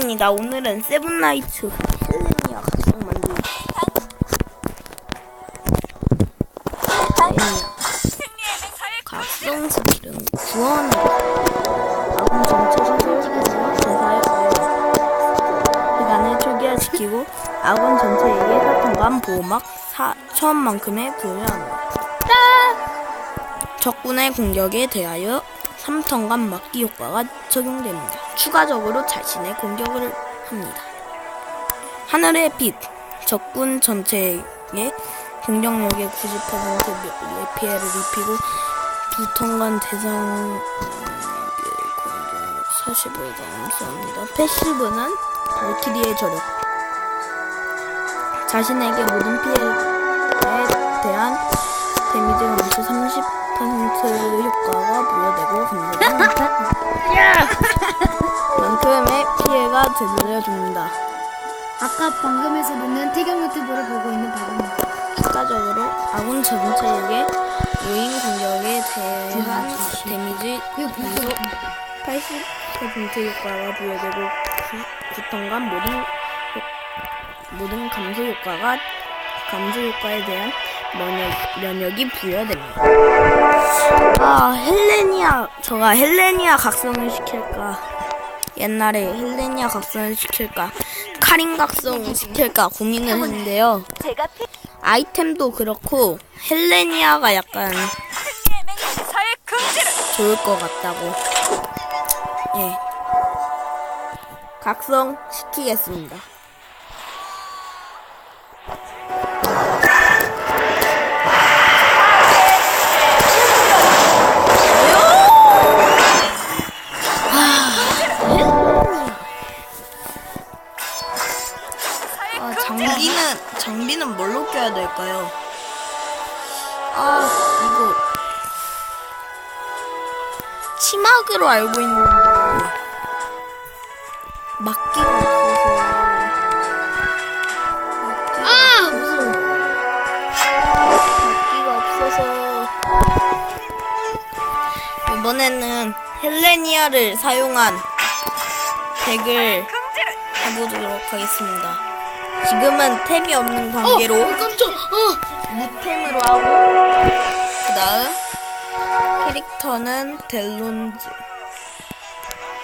헬렌입니다. 오늘은 세븐나이츠 헬렌이와 각성 만들기. 각성 스킬은 구원을 아군 전체 신설시키고 대사의 기간을 초기화시키고 아군 전체에게 사통감 보호막 4천만큼의 부여를 합니다. 적군의 공격에 대하여 3턴간 막기 효과가 적용됩니다. 추가적으로 자신의 공격을 합니다. 하늘의 빛 적군 전체에게 공격력의 90%의 피해를 입히고 두 턴간 대상에게 공격력 40을 감소합니다. 패시브는 발키리의 저력 자신에게 모든 피해에 대한 데미지 감소 30% 효과 가 부여되고 감소됩니다. 만큼의 피해가 되돌려줍니다. 아까 방금에서는 태경 유튜브를 보고 있는 바입니다. 추가적으로 아군 전체에게 무인 공격에 대한 데미지 감소 80% 효과가 부여되고 9턴간 모든 효- 모든 감소 효과가 감소 효과에 대한 면역, 면역이 부여됩니다. 아 헬레니아 저가 헬레니아 각성을 시킬까 옛날에 헬레니아 각성을 시킬까 카린 각성을 시킬까 고민을 했는데요. 아이템도 그렇고 헬레니아가 약간 좋을 것 같다고. 예. 각성 시키겠습니다. 장비는 뭘로 껴야 될까요? 아 이거. 치막으로 알고 있는데. 막기가 없어서. 막기가 없어서. 막기가 없어서. 이번에는 헬레니아를 사용한 덱을 해보도록 하겠습니다. 지금은 템이 없는 관계로 깜짝! 어! 무템으로 하고 그 다음 캐릭터는 델론즈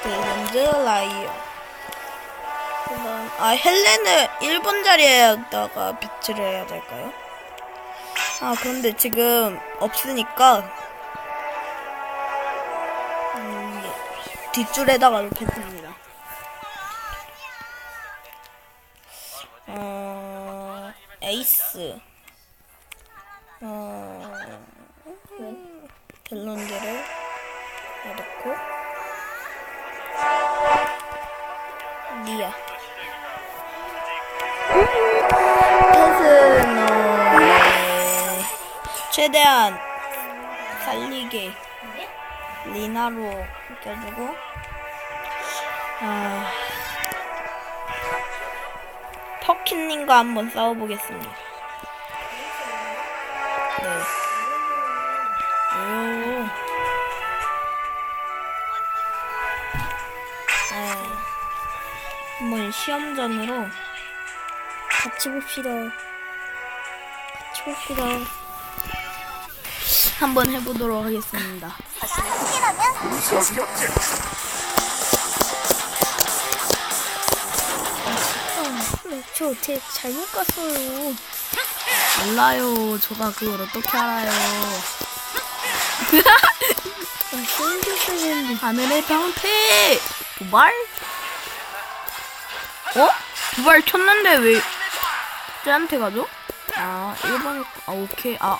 델론즈 라이어 그 다음 아 헬렌을 1번 자리에다가 배치를 해야 될까요? 아 그런데 지금 없으니까 음, 예. 뒷줄에다가 이렇게 했습니다 에이스 어, 델론드를 넣고. 니아. 패스너의 최대한 살리게 리나로 껴주고 아 퍼킨님과 한번 싸워보겠습니다. 네. 오. 네. 한번 시험전으로 같이 봅시다. 같이 봅시다. 한번 해보도록 하겠습니다. 어, 저 어떻게 잘못 갔어요. 몰라요. 저가 그걸 어떻게 알아요. 하늘의 방패! 도발? 어? 도발 쳤는데 왜 쟤한테 가죠? 아, 1번, 아, 오케이. 아.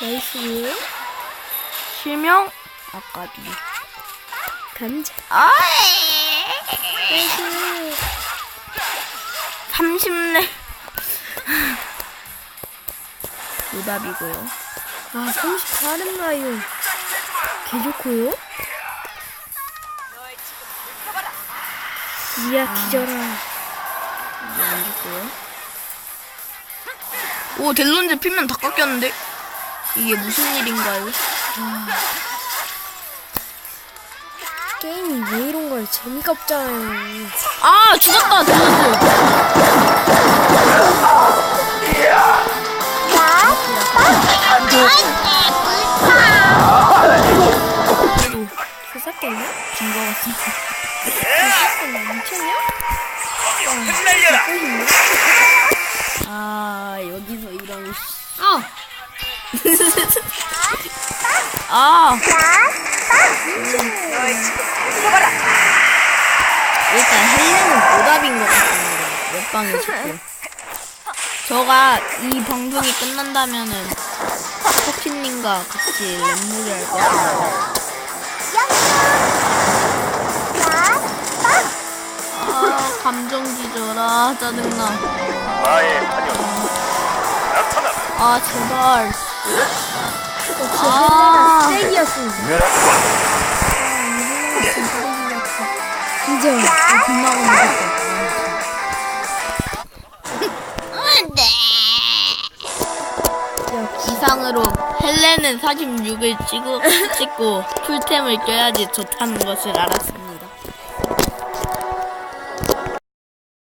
나이스. 실명? 아까비. 감자. 아! 나이스. 오답이고요. 아, 34렙나요. 개 좋고요. 이야, 기절아. 이게 안 좋고요. 오, 델론즈 피면 다 깎였는데? 이게 무슨 일인가요? 게임이 왜 이런 거예요? 재미가 없잖아요. 아 죽었다 죽었어. 같은데. 아 여기서 이런 아! 아. 일단 헬렌은 보답인 것 같습니다 몇 방에 죽고 저가 이 방송이 끝난다면은 커피님과 같이 랩놀이 할 것입니다 아 감정 기절아 짜증나 나의 환영. 나타나라. 아 제발 역시 아. 헬레나 셀이었습니다. 진짜 아, 겁나 무섭다 이상으로 헬렌은 46을 찍고, 찍고 풀템을 껴야지 좋다는 것을 알았습니다.